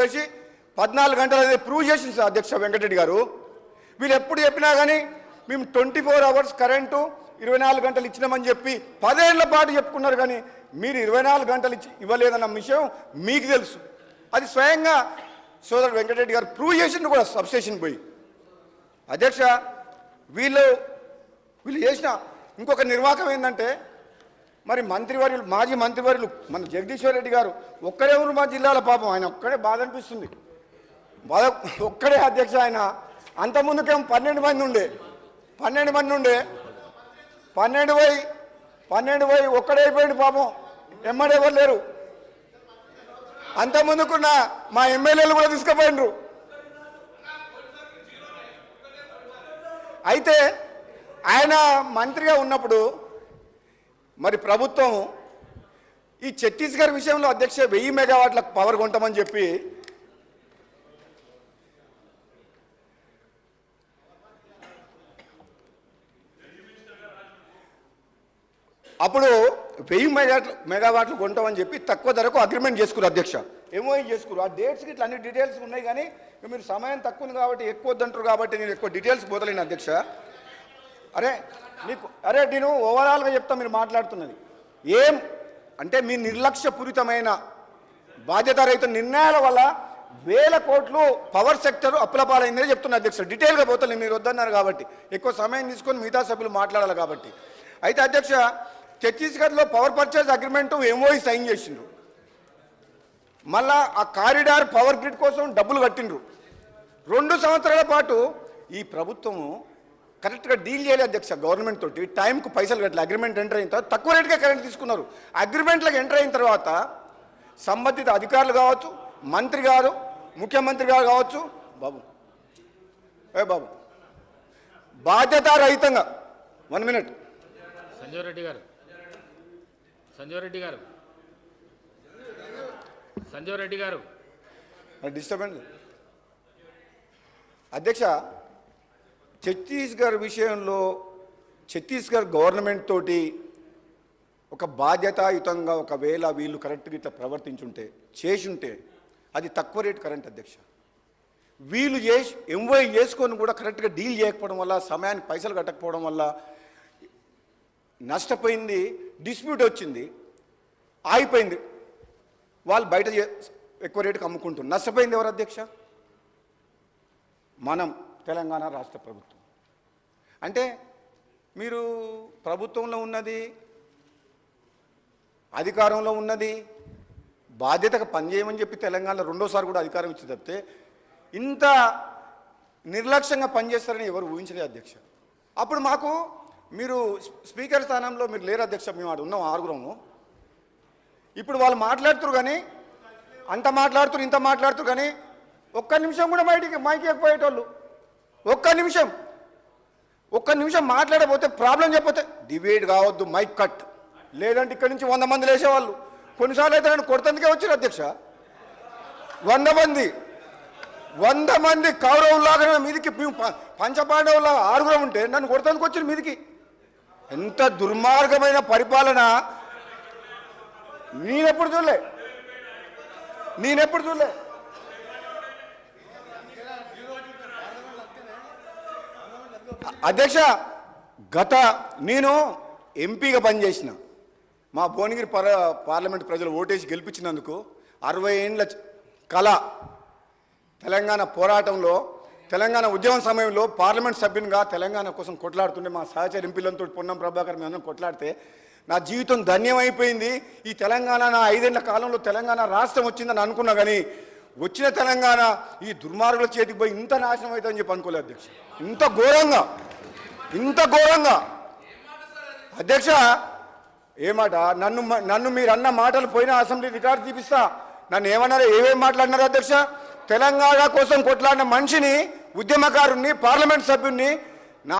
చేసి పద్నాలుగు గంటలు అనేది ప్రూవ్ చేసింది సార్ అధ్యక్ష వెంకటరెడ్డి గారు. వీళ్ళు ఎప్పుడు చెప్పినా కానీ మేము ట్వంటీ ఫోర్ అవర్స్ కరెంటు ఇరవై నాలుగు గంటలు ఇచ్చినామని చెప్పి పదేళ్ళ పాటు చెప్పుకున్నారు కానీ మీరు ఇరవై నాలుగు గంటలు ఇచ్చి ఇవ్వలేదన్న విషయం మీకు తెలుసు. అది స్వయంగా సోదరుడు వెంకటరెడ్డి గారు ప్రూవ్ చేసిండు కూడా సబ్స్టేషన్ పోయి. అధ్యక్ష వీళ్ళు వీళ్ళు చేసిన ఇంకొక నిర్వాహకం ఏంటంటే మరి మంత్రివర్యులు మాజీ మంత్రివర్యులు మన జగదీశ్వర్ రెడ్డి గారు ఒక్కడే ఊరు మా జిల్లాలో పాపం. ఆయన ఒక్కడే బాధ అనిపిస్తుంది బాధ ఒక్కడే అధ్యక్ష ఆయన. అంత ముందుకేమో పన్నెండు మంది ఉండే. పన్నెండు మంది ఉండే. పన్నెండు పోయి పన్నెండు పోయి ఒక్కడే పాపం. ఎమ్మడి ఎవరు లేరు. అంత ముందుకున్న మా ఎమ్మెల్యేలు కూడా తీసుకుపోయినరు అయితే ఆయన మంత్రిగా ఉన్నప్పుడు మరి ప్రభుత్వం ఈ ఛత్తీస్గఢ్ విషయంలో అధ్యక్ష వెయ్యి మెగావాట్లకు పవర్ కొంటామని చెప్పి అప్పుడు వెయ్యి మెగాట్లు మెగావాట్లు కొంటామని చెప్పి తక్కువ ధరకు అగ్రిమెంట్ చేసుకురు అధ్యక్ష. ఏమో చేసుకురు? ఆ డేట్స్ ఇట్లా అన్ని డీటెయిల్స్ ఉన్నాయి కానీ మీరు సమయం తక్కువ ఉంది కాబట్టి ఎక్కువ వద్దంటారు కాబట్టి నేను ఎక్కువ డీటెయిల్స్ పోతలేను అధ్యక్ష. అరే నీకు అరే నేను ఓవరాల్గా చెప్తా మీరు మాట్లాడుతున్నది. ఏం అంటే మీ నిర్లక్ష్యపూరితమైన బాధ్యతారహిత నిర్ణయాల వల్ల వేల కోట్లు పవర్ సెక్టర్ అప్పుల పాలైందని చెప్తున్నా అధ్యక్ష డీటెయిల్గా పోతాను మీరు వద్దన్నారు కాబట్టి. ఎక్కువ సమయం తీసుకొని మిగతా సభ్యులు మాట్లాడాలి కాబట్టి. అయితే అధ్యక్ష ఛత్తీస్గఢ్లో power purchase agreement MOE sign చేసిండ్రు. మళ్ళా ఆ కారిడార్ పవర్ గ్రిడ్ కోసం డబ్బులు కట్టిండ్రు. రెండు సంవత్సరాల పాటు ఈ ప్రభుత్వము కరెక్ట్గా డీల్ చేయలేదు అధ్యక్ష గవర్నమెంట్ తోటి. టైంకు పైసలు కట్టలే. అగ్రిమెంట్ ఎంటర్ అయిన తర్వాత తక్కువ రేటుగా కరెంట్ తీసుకున్నారు. అగ్రిమెంట్లకు ఎంటర్ అయిన తర్వాత సంబంధిత అధికారులు కావచ్చు మంత్రి గారు ముఖ్యమంత్రి గారు కావచ్చు బాబు ఏ బాబు బాధ్యతారహితంగా వన్ మినిట్ సంజీవ్ రెడ్డి గారు సంజీవ్ రెడ్డి గారు సంజీవ్ రెడ్డి గారు. డిస్టర్బెన్స్. అధ్యక్ష ఛత్తీస్గఢ్ విషయంలో ఛత్తీస్గఢ్ గవర్నమెంట్ తోటి ఒక బాధ్యతాయుతంగా ఒకవేళ వీళ్ళు కరెక్ట్గా ఇట్లా ప్రవర్తించుంటే చేసుంటే అది తక్కువ రేటు కరెంట్ అధ్యక్ష. వీళ్ళు చేసి ఎంవై చేసుకొని కూడా కరెక్ట్గా డీల్ చేయకపోవడం వల్ల సమయానికి పైసలు కట్టకపోవడం వల్ల నష్టపోయింది డిస్ప్యూట్ వచ్చింది ఆగిపోయింది. వాళ్ళు బయట ఎక్కువ రేటుకి అమ్ముకుంటున్నారు. నష్టపోయింది ఎవరు అధ్యక్ష? మనం. తెలంగాణ రాష్ట్ర ప్రభుత్వం. అంటే మీరు ప్రభుత్వంలో ఉన్నది అధికారంలో ఉన్నది బాధ్యతగా పనిచేయమని చెప్పి తెలంగాణలో రెండోసారి కూడా అధికారం ఇచ్చి తప్పితే ఇంత నిర్లక్ష్యంగా పనిచేస్తారని ఎవరు ఊహించలేదు అధ్యక్ష. అప్పుడు మాకు మీరు స్పీకర్ స్థానంలో మీరు లేరు అధ్యక్ష మేము ఆడు ఉన్నాం ఆరుగురము. ఇప్పుడు వాళ్ళు మాట్లాడుతురు కానీ అంత మాట్లాడుతురు ఇంత మాట్లాడుతురు కానీ ఒక్క నిమిషం కూడా బయటికి మైకి ఎక్కిపోయేటోళ్ళు. ఒక్క నిమిషం. ఒక్క నిమిషం మాట్లాడకపోతే ప్రాబ్లం చెప్పతే డిబేట్ కావద్దు మైక్ కట్. లేదంటే ఇక్కడి నుంచి వంద మంది లేసేవాళ్ళు. కొన్నిసార్లు అయితే నన్ను కొడతందుకే వచ్చారు అధ్యక్ష. వంద మంది. వంద మంది కౌరవులాగా నా మీదికి పంచపాండవులా పంచపాండవులాగా ఆరుగురం ఉంటే నన్ను కొడతందుకు వచ్చారు మీదికి. ఎంత దుర్మార్గమైన పరిపాలన. నేనెప్పుడు చూడలే. నేనెప్పుడు చూడలే. అధ్యక్ష గత నేను ఎంపీగా పనిచేసిన. మా భువనగిరి పార్ పార్లమెంట్ ప్రజలు ఓటేసి గెలిపించినందుకు అరవై ఏండ్ల కళ తెలంగాణ పోరాటంలో తెలంగాణ ఉద్యమం సమయంలో పార్లమెంట్ సభ్యునిగా తెలంగాణ కోసం కొట్లాడుతుంటే మా సహచర ఎంపీలతో పొన్నం ప్రభాకర్ మేము కొట్లాడితే నా జీవితం ధన్యమైపోయింది. ఈ తెలంగాణ నా ఐదేళ్ళ కాలంలో తెలంగాణ రాష్ట్రం వచ్చిందని అనుకున్నా కానీ వచ్చిన తెలంగాణ ఈ దుర్మార్గుల చేతికి పోయి ఇంత నాశనం అవుతుందని చెప్పి అనుకోలేదు అధ్యక్ష. ఇంత ఘోరంగా ఇంత ఘోరంగా. అధ్యక్ష ఏమాట నన్ను నన్ను మీరు అన్న మాటలు పోయిన అసెంబ్లీ రికార్డు తీపిస్తా. నన్ను ఏమన్నారు ఏమేమి మాట్లాడినారు అధ్యక్ష? తెలంగాణ కోసం కొట్లాడిన మనిషిని ఉద్యమకారుణ్ణి పార్లమెంట్ సభ్యుణ్ణి